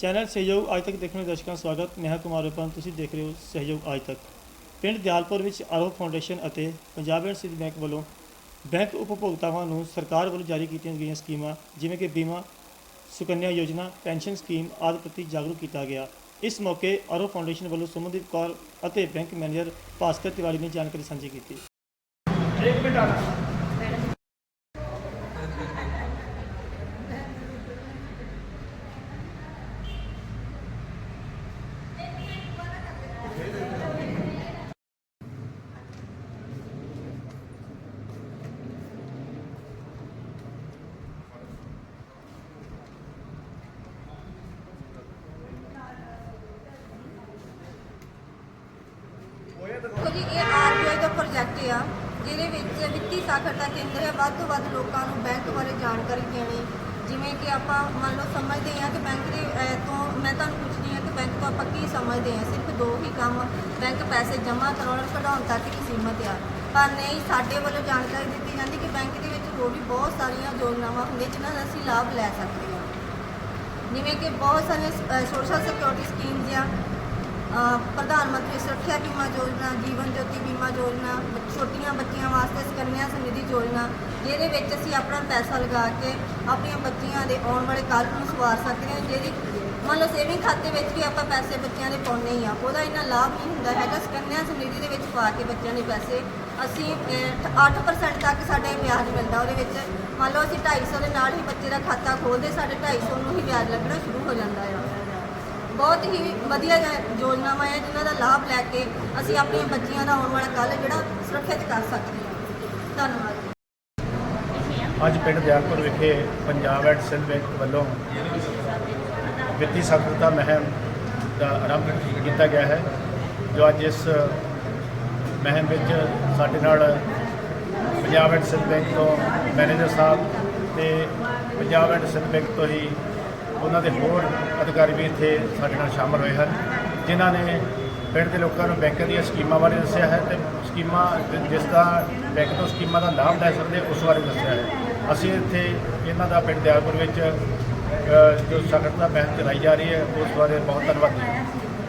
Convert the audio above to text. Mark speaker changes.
Speaker 1: Channel ਸਹਿਯੋਗ ਅੱਜ ਤੱਕ ਦੇਖਣ ਵਾਲੇ ਦਰਸ਼ਕਾਂ ਦਾ ਸਵਾਗਤ, ਮੈਂ ਹਾਂ ਕੁਮਾਰ ਰੂਪਨ ਤੁਸੀਂ ਦੇਖ ਰਹੇ ਹੋ ਸਹਿਯੋਗ ਅੱਜ ਤੱਕ। ਪਿੰਡ ਦਿਆਲਪੁਰ ਵਿੱਚ ਆਰੋ ਫਾਊਂਡੇਸ਼ਨ ਅਤੇ ਪੰਜਾਬ ਐਂਡ ਸਿੱਧ ਬੈਂਕ ਵੱਲੋਂ ਬੈਂਕ ਉਪਭੋਗਤਾਵਾਂ ਨੂੰ ਸਰਕਾਰ ਵੱਲੋਂ ਜਾਰੀ ਕੀਤੀਆਂ ਗਈਆਂ ਸਕੀਮਾਂ, ਜਿਵੇਂ ਕਿ ਬੀਮਾ ਸੁਕੰਨਿਆ ਯੋਜਨਾ, ਪੈਨਸ਼ਨ ਸਕੀਮ ਆਦਿ ਪ੍ਰਤੀ ਜਾਗਰੂਕ ਕੀਤਾ ਗਿਆ। ਇਸ ਮੌਕੇ ਆਰੋ ਫਾਊਂਡੇਸ਼ਨ ਵੱਲੋਂ ਸੁਮਨਦੀਪ ਕੌਰ ਅਤੇ ਬੈਂਕ ਮੈਨੇਜਰ ਭਾਸਕਰ ਤਿਵਾੜੀ ਨੇ ਜਾਣਕਾਰੀ ਸਾਂਝੀ ਕੀਤੀ।
Speaker 2: ਦੇਖੋ ਜੀ ਇਹ ਆਰਬੀਆਈ ਦਾ ਪ੍ਰੋਜੈਕਟ ਆ ਜਿਹਦੇ ਵਿੱਚ ਵਿੱਤੀ ਸਾਖਰਤਾ ਕੇਂਦਰ ਹੈ ਵੱਧ ਤੋਂ ਵੱਧ ਲੋਕਾਂ ਨੂੰ ਬੈਂਕ ਬਾਰੇ ਜਾਣਕਾਰੀ ਦੇਣੀ। ਜਿਵੇਂ ਕਿ ਆਪਾਂ ਮੰਨ ਲਓ ਸਮਝਦੇ ਹਾਂ ਕਿ ਬੈਂਕ ਦੇ ਅਹ, ਤੋਂ ਮੈਂ ਤੁਹਾਨੂੰ ਪੁੱਛਦੀ ਹਾਂ ਬੈਂਕ ਤੋਂ ਆਪਾਂ ਕੀ ਸਮਝਦੇ ਹਾਂ? ਸਿਰਫ ਦੋ ਹੀ ਕੰਮ ਬੈਂਕ ਪੈਸੇ ਜਮ੍ਹਾਂ ਕਰਾਉਣ, ਕਢਾਉਣ ਤੱਕ ਹੀ ਸੀਮਤ ਆ। ਪਰ ਨਹੀਂ, ਸਾਡੇ ਵੱਲੋਂ ਜਾਣਕਾਰੀ ਦਿੱਤੀ ਜਾਂਦੀ ਕਿ ਬੈਂਕ ਦੇ ਵਿੱਚ ਹੋਰ ਵੀ ਬਹੁਤ ਸਾਰੀਆਂ ਯੋਜਨਾਵਾਂ ਹੁੰਦੀਆਂ ਜਿਨ੍ਹਾਂ ਦਾ ਅਸੀਂ ਲਾਭ ਲੈ ਸਕਦੇ ਹਾਂ। ਜਿਵੇਂ ਕਿ ਬਹੁਤ ਸਾਰੀਆਂ ਸੋਸ਼ਲ ਸਿਕਿਉਰਿਟੀ ਸਕੀਮਸ ਆ ਪ੍ਰਧਾਨ ਮੰਤਰੀ ਸੁਰੱਖਿਆ ਬੀਮਾ ਯੋਜਨਾ, ਜੀਵਨ ਜੋਤੀ ਬੀਮਾ ਯੋਜਨਾ ਛੋਟੀਆਂ ਬੱਚੀਆਂ ਵਾਸਤੇ ਸੁਕੰਨਿਆ ਸਮਿਧੀ ਯੋਜਨਾ, ਜਿਹਦੇ ਵਿੱਚ ਅਸੀਂ ਆਪਣਾ ਪੈਸਾ ਲਗਾ ਕੇ ਆਪਣੀਆਂ ਬੱਚੀਆਂ ਦੇ ਆਉਣ ਵਾਲੇ ਕੱਲ੍ਹ ਨੂੰ ਸਵਾਰ ਸਕਦੇ ਹਾਂ, ਜਿਹਦੀ ਮੰਨ ਲਓ ਸੇਵਿੰਗ ਖਾਤੇ ਵਿੱਚ ਵੀ ਆਪਾਂ ਪੈਸੇ ਬੱਚਿਆਂ ਦੇ ਪਾਉਂਦੇ ਹੀ ਆ। ਉਹਦਾ ਇੰਨਾ ਲਾਭ ਨਹੀਂ ਹੁੰਦਾ ਹੈਗਾ। ਸੁਕੰਨਿਆ ਸਮਿਧੀ ਦੇ ਵਿੱਚ ਪਾ ਕੇ ਬੱਚਿਆਂ ਦੇ ਪੈਸੇ ਅਸੀਂ ਅਹ, 8% ਤੱਕ ਸਾਡੇ ਵਿਆਜ ਮਿਲਦਾ ਉਹਦੇ ਵਿੱਚ। ਮੰਨ ਲਓ ਅਸੀਂ 250 ਦੇ ਨਾਲ ਹੀ ਬੱਚੇ ਦਾ ਖਾਤਾ ਖੋਲਦੇ ਸਾਡੇ 250 ਨੂੰ ਹੀ ਵਿਆਜ ਲੱਗਣਾ ਸ਼ੁਰੂ ਹੋ ਜਾਂਦਾ ਆ। ਬਹੁਤ ਹੀ ਵਧੀਆ ਯੋਜਨਾਵਾਂ ਹੈ ਜਿਨ੍ਹਾਂ ਦਾ ਲਾਭ ਲੈ ਕੇ ਅਸੀਂ ਆਪਣੀਆਂ ਬੱਚੀਆਂ ਦਾ ਆਉਣ ਵਾਲਾ ਕੱਲ੍ਹ ਜਿਹੜਾ ਸੁਰੱਖਿਅਤ ਕਰ ਸਕਦੇ ਹਾਂ। ਧੰਨਵਾਦ।
Speaker 3: ਅੱਜ ਪਿੰਡ ਦਿਆਲਪੁਰ ਵਿਖੇ ਪੰਜਾਬ ਐਂਡ ਸਿੰਧ ਬੈਂਕ ਵੱਲੋਂ ਵਿੱਤੀ ਸਾਖਰਤਾ ਮਹਿਮ ਦਾ ਆਰੰਭ ਕੀਤਾ ਗਿਆ ਹੈ, ਜੋ ਅੱਜ ਇਸ ਮਹਿਮ ਵਿੱਚ ਸਾਡੇ ਨਾਲ ਪੰਜਾਬ ਐਂਡ ਸਿੰਧ ਬੈਂਕ ਤੋਂ ਮੈਨੇਜਰ ਸਾਹਿਬ ਤੇ ਪੰਜਾਬ ਐਂਡ ਸਿੰਧ ਬੈਂਕ ਤੋਂ ਹੀ ਉਹਨਾਂ ਦੇ ਹੋਰ ਅਧਿਕਾਰੀ ਵੀ ਇੱਥੇ ਸਾਡੇ ਨਾਲ ਸ਼ਾਮਲ ਹੋਏ ਹਨ, ਜਿਨ੍ਹਾਂ ਨੇ ਪਿੰਡ ਦੇ ਲੋਕਾਂ ਨੂੰ ਬੈਂਕਾਂ ਦੀਆਂ ਸਕੀਮਾਂ ਬਾਰੇ ਦੱਸਿਆ ਹੈ ਤੇ ਸਕੀਮਾਂ ਜਿਸ ਦਾ ਬੈਂਕ ਤੋਂ ਸਕੀਮਾਂ ਦਾ ਲਾਭ ਲੈ ਸਕਦੇ ਉਸ ਬਾਰੇ ਦੱਸਿਆ ਹੈ। ਅਸੀਂ ਇੱਥੇ ਇਹਨਾਂ ਦਾ ਪਿੰਡ ਦਿਆਲਪੁਰ ਵਿੱਚ ਜੋ ਸੰਗਠਨ ਦਾ ਮਿਹਨਤ ਚਲਾਈ ਜਾ ਰਹੀ ਹੈ ਉਸ ਬਾਰੇ ਬਹੁਤ ਧੰਨਵਾਦੀ ਹਾਂ।